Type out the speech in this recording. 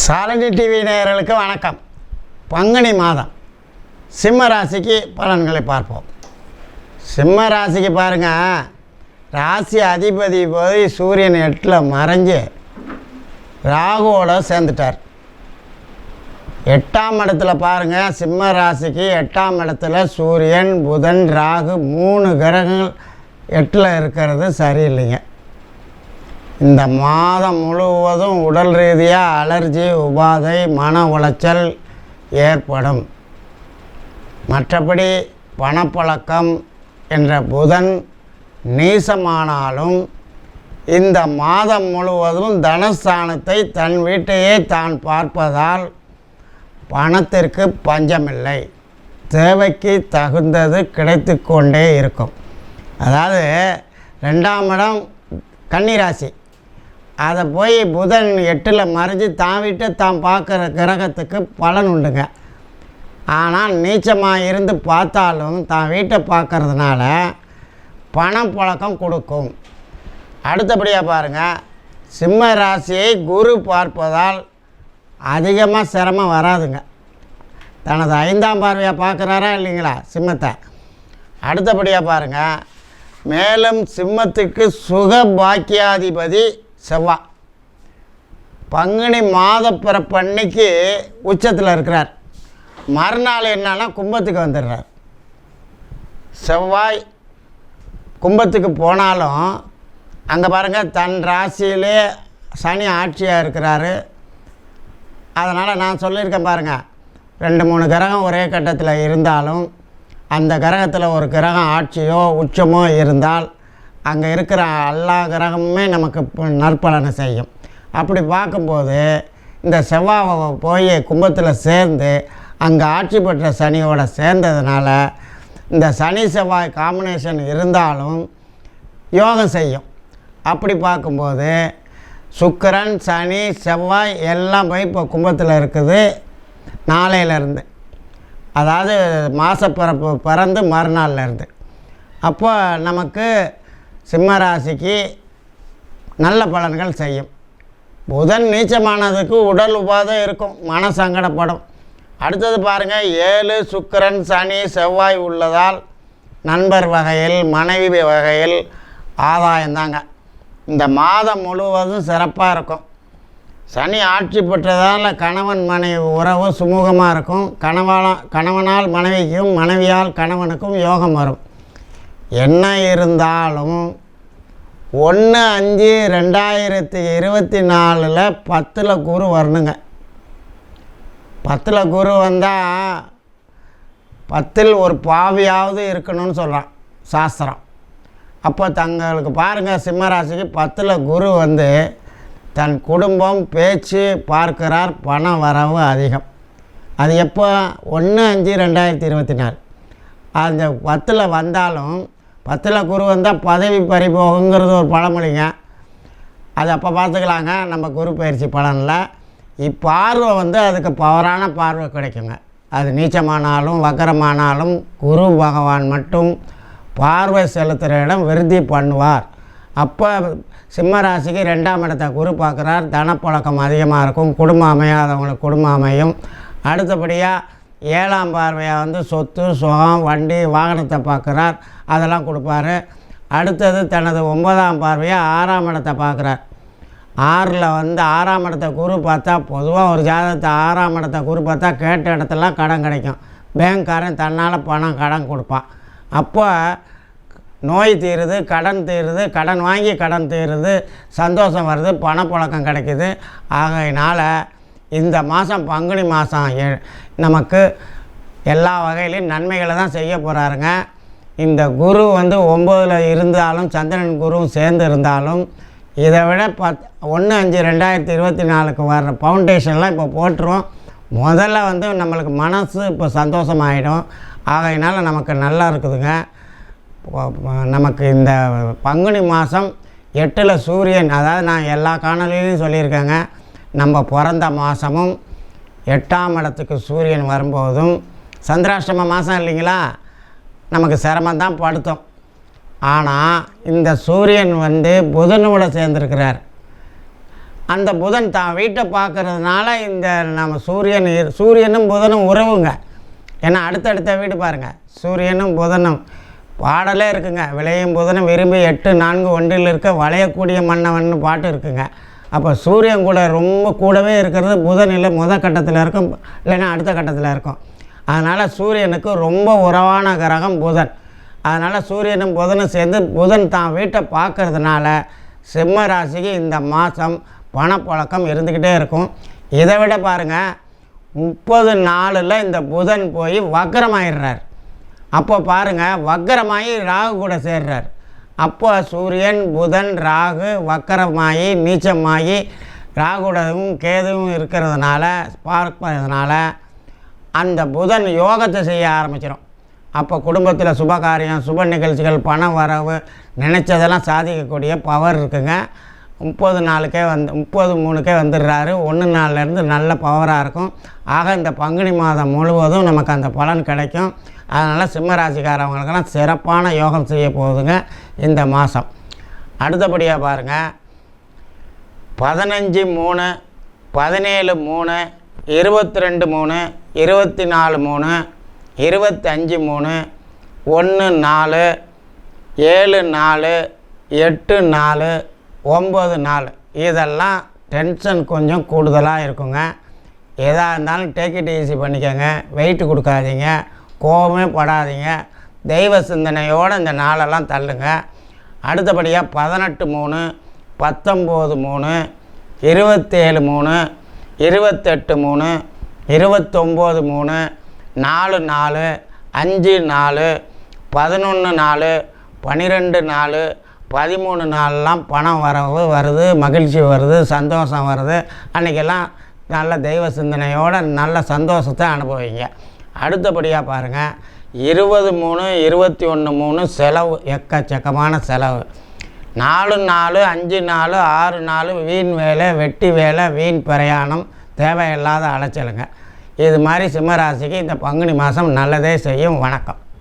சாலஞ்சி TV நேயர்களுக்கு வணக்கம். பங்குனி மாதம். சிம்ம ராசிக்கு பலன்களை பார்ப்போம். சிம்ம ராசிக்கு பாருங்கள் ராசி அதிபதி போய் சூரியன் எட்டில் மறைஞ்சு ராகுவோட சேர்ந்துட்டார். எட்டாம் இடத்துல பாருங்கள் சிம்ம ராசிக்கு எட்டாம் இடத்துல சூரியன் புதன் ராகு மூணு கிரகங்கள் எட்டில் இருக்கிறது சரியில்லைங்க. இந்த மாதம் முழுவதும் உடல் ரீதியாக அலர்ஜி உபாதை மன உளைச்சல் ஏற்படும். மற்றபடி பணப்பழக்கம் என்ற புதன் நீசமானாலும் இந்த மாதம் முழுவதும் தனஸ்தானத்தை தன் வீட்டையே தான் பார்ப்பதால் பணத்திற்கு பஞ்சமில்லை. தேவைக்கு தகுந்தது கிடைத்து கொண்டே இருக்கும். அதாவது ரெண்டாம் இடம் கன்னிராசி. அதை போய் புதன் எட்டில் மறைஞ்சு தான் விட்டு தான் பார்க்குற கிரகத்துக்கு பலன் உண்டுங்க. ஆனால் நீச்சமாக இருந்து பார்த்தாலும் தான் வீட்டை பார்க்கறதுனால பணம் புழக்கம் கொடுக்கும். அடுத்தபடியாக பாருங்கள் சிம்ம ராசியை குரு பார்ப்பதால் அதிகமாக சிரமம் வராதுங்க. தனது ஐந்தாம் பார்வையாக பார்க்குறாரா இல்லைங்களா சிம்மத்தை? அடுத்தபடியாக பாருங்கள் மேலும் சிம்மத்துக்கு சுக பாக்கியாதிபதி செவ்வாய் பங்குனி மாத பிறப்பன்னைக்கு உச்சத்தில் இருக்கிறார். மறுநாள் என்னன்னா கும்பத்துக்கு வந்துடுறார். செவ்வாய் கும்பத்துக்கு போனாலும் அங்கே பாருங்கள் தன் ராசியிலே சனி ஆட்சியாக இருக்கிறாரு. அதனால் நான் சொல்லியிருக்கேன் பாருங்கள் ரெண்டு மூணு கிரகம் ஒரே கட்டத்தில் இருந்தாலும் அந்த கிரகத்தில் ஒரு கிரகம் ஆட்சியோ உச்சமோ இருந்தால் அங்கே இருக்கிற எல்லா கிரகமுமே நமக்கு நற்பலனை செய்யும். அப்படி பார்க்கும்போது இந்த செவ்வாவை போய் கும்பத்தில் சேர்ந்து அங்கே ஆட்சி பெற்ற சனியோட சேர்ந்ததுனால இந்த சனி செவ்வாய் காம்பினேஷன் இருந்தாலும் யோகம் செய்யும். அப்படி பார்க்கும்போது சுக்கிரன் சனி செவ்வாய் எல்லாம் போய் இப்போ கும்பத்தில் இருக்குது நாளையிலேருந்து. அதாவது மாதப்பிறப்பு பிறந்து மறுநாள்லேருந்து அப்போ நமக்கு சிம்ம ராசிக்கு நல்ல பலன்கள் செய்யும். புதன் நீச்சமானதுக்கு உடல் உபாதை இருக்கும் மன சங்கடப்படும். அடுத்தது பாருங்கள் ஏழு சுக்கிரன் சனி செவ்வாய் உள்ளதால் நண்பர் வகையில் மனைவி வகையில் ஆதாயம்தாங்க இந்த மாதம் முழுவதும் சிறப்பாக இருக்கும். சனி ஆட்சி பெற்றதால் கணவன் மனைவி உறவு சுமூகமாக இருக்கும். கணவன கணவனால் மனைவிக்கும் மனைவியால் கணவனுக்கும் யோகம் வரும். என்ன இருந்தாலும் ஒன்று அஞ்சு ரெண்டாயிரத்தி இருபத்தி நாலில் பத்தில் குரு வரணுங்க. பத்தில் குரு வந்தால் பத்தில் ஒரு பாவியாவது இருக்கணும்னு சொல்கிறான் சாஸ்திரம். அப்போ தங்களுக்கு பாருங்கள் சிம்மராசிக்கு பத்தில் குரு வந்து தன் குடும்பம் பேச்சு பார்க்கிறார் பண வரவு அதிகம். அது எப்போ? ஒன்று அஞ்சு ரெண்டாயிரத்தி இருபத்தி நாலு. அந்த பத்தில் வந்தாலும் பத்தில் குரு வந்தால் பதவி பறிபோகுங்கிறது ஒரு பழமொழிங்க. அது அப்போ பார்த்துக்கலாங்க நம்ம குரு பயிற்சி பலனில். இப்பார்வை வந்து அதுக்கு பவரான பார்வை கிடைக்குங்க. அது நீச்சமானாலும் வக்கரமானாலும் குரு பகவான் மட்டும் பார்வை செலுத்துகிற இடம் விருத்தி பண்ணுவார். அப்போ சிம்ம ராசிக்கு ரெண்டாம் இடத்தை குரு பார்க்குறார். தனப்பழக்கம் அதிகமாக இருக்கும். குடும்பம் அமையாதவங்களுக்கு குடும்பம் அமையும். அடுத்தபடியாக ஏழாம் பார்வையாக வந்து சொத்து சுகம் வண்டி வாகனத்தை பார்க்குறார். அதெல்லாம் கொடுப்பாரு. அடுத்தது தனது ஒன்பதாம் பார்வையாக ஆறாம் இடத்தை பார்க்குறார். ஆறில் வந்து ஆறாம் இடத்த குரு பார்த்தா பொதுவாக ஒரு ஜாதகத்தை ஆறாம் இடத்த குரு பார்த்தா கேட்ட இடத்துலலாம் கடன் கிடைக்கும். பேங்க்காரன் தன்னால் பணம் கடன் கொடுப்பான். அப்போ நோய் தீருது கடன் தீருது கடன் வாங்கி கடன் தீருது சந்தோஷம் வருது பணப்பழக்கம் கிடைக்கிது. ஆகையினால் இந்த மாதம் பங்குனி மாதம் நமக்கு எல்லா வகையிலையும் நன்மைகளை தான் செய்ய போகிறாருங்க இந்த குரு வந்து ஒம்போதில் இருந்தாலும் சந்திரன் குருவும் சேர்ந்து இருந்தாலும் இதை விட பத் ஒன்று அஞ்சு ரெண்டாயிரத்தி இருபத்தி நாலுக்கு வர்ற ஃபவுண்டேஷன்லாம் இப்போ போட்டுருவோம். முதல்ல வந்து நம்மளுக்கு மனசு இப்போ சந்தோஷமாயிடும். ஆகையினால் நமக்கு நல்லா இருக்குதுங்க. நமக்கு இந்த பங்குனி மாதம் எட்டில் சூரியன் அதாவது நான் எல்லா காணொலியிலையும் சொல்லியிருக்கேங்க. நம்ம பிறந்த மாதமும் எட்டாம் இடத்துக்கு சூரியன் வரும்போதும் சந்திராஷ்டம மாதம் இல்லைங்களா? நமக்கு சிரமம் தான் படுத்தோம். ஆனால் இந்த சூரியன் வந்து புதனோட சேர்ந்துருக்கிறார். அந்த புதன் தான் வீட்டை பார்க்கறதுனால இந்த நம்ம சூரியன் சூரியனும் புதனும் உறவுங்க. ஏன்னா அடுத்தடுத்த வீடு பாருங்கள் சூரியனும் புதனும் பாடலே இருக்குங்க. விளையும் புதனும் விரும்பி எட்டு நான்கு ஒன்றில் இருக்க வளையக்கூடிய மன்னவன் பாட்டு இருக்குங்க. அப்போ சூரியன் கூட ரொம்ப கூடவே இருக்கிறது புதனில் முதல் முத கட்டத்தில் இருக்கும் இல்லைன்னா அடுத்த கட்டத்தில் இருக்கும். அதனால் சூரியனுக்கு ரொம்ப உறவான கிரகம் புதன். அதனால் சூரியனும் புதனும் சேர்ந்து புதன் தான் வீட்டை பார்க்கறதுனால சிம்ம ராசிக்கு இந்த மாதம் பணப்புழக்கம் இருந்துக்கிட்டே இருக்கும். இதை விட பாருங்கள் முப்பது நாளில் இந்த புதன் போய் வக்கரமாயிடுறார் அப்போ பாருங்கள் வக்கரமாகி ராகு கூட சேர்றார். அப்போ சூரியன் புதன் ராகு வக்கரமாகி நீச்சமாகி ராகுடவும் கேதுவும் இருக்கிறதுனால பார்ப்பதனால அந்த புதன் யோகத்தை செய்ய ஆரம்பிச்சிடும் அப்போ குடும்பத்தில் சுபகாரியம் சுப நிகழ்ச்சிகள் பண வரவு நினச்சதெல்லாம் சாதிக்கக்கூடிய பவர் இருக்குங்க. முப்பது நாளுக்கே வந்து முப்பது மூணுக்கே வந்துடுறாரு. ஒன்று நாள்லேருந்து நல்ல பவராக இருக்கும். ஆக இந்த பங்குனி மாதம் முழுவதும் நமக்கு அந்த பலன் கிடைக்கும். அதனால் சிம்மராசிக்காரவங்களுக்கெல்லாம் சிறப்பான யோகம் செய்ய போகுதுங்க இந்த மாதம் அடுத்தபடியாக பாருங்கள் பதினஞ்சு மூணு பதினேழு மூணு இருபத்தி ரெண்டு மூணு இருபத்தி நாலு மூணு இருபத்தஞ்சி மூணு ஒன்று நாலு ஏழு நாலு எட்டு நாலு ஒம்பது நாலு. இதெல்லாம் டென்ஷன் கொஞ்சம் கூடுதலாக இருக்குங்க. எதாக இருந்தாலும் டேக் இட் ஈஸி பண்ணிக்கோங்க. வெயிட் கொடுக்காதீங்க. கோபமே படாதீங்க. தெய்வ சிந்தனையோடு இந்த நாளெல்லாம் தள்ளுங்க. அடுத்தபடியாக பதினெட்டு மூணு பத்தொம்போது மூணு இருபத்தேழு மூணு இருபத்தெட்டு மூணு இருபத்தொம்போது மூணு நாலு நாலு அஞ்சு நாலு பதினொன்று நாலு பன்னிரெண்டு நாலு பதிமூணு நாள்லாம் பணம் வரவு வருது மகிழ்ச்சி வருது சந்தோஷம் வருது. அன்றைக்கெல்லாம் நல்ல தெய்வ சிந்தனையோடு நல்ல சந்தோஷத்தை அனுபவிங்க. அடுத்தபடியாக பாருங்கள் இருபது மூணு இருபத்தி ஒன்று மூணு செலவு எக்கச்சக்கமான செலவு. நாலு நாலு அஞ்சு நாலு ஆறு நாலு வீண் வேலை வெட்டி வேலை வீண் பிரயாணம் தேவையில்லாத அலைச்சலுங்க. இது மாதிரி சிம்மராசிக்கு இந்த பங்குனி மாதம் நல்லதே செய்யும். வணக்கம்.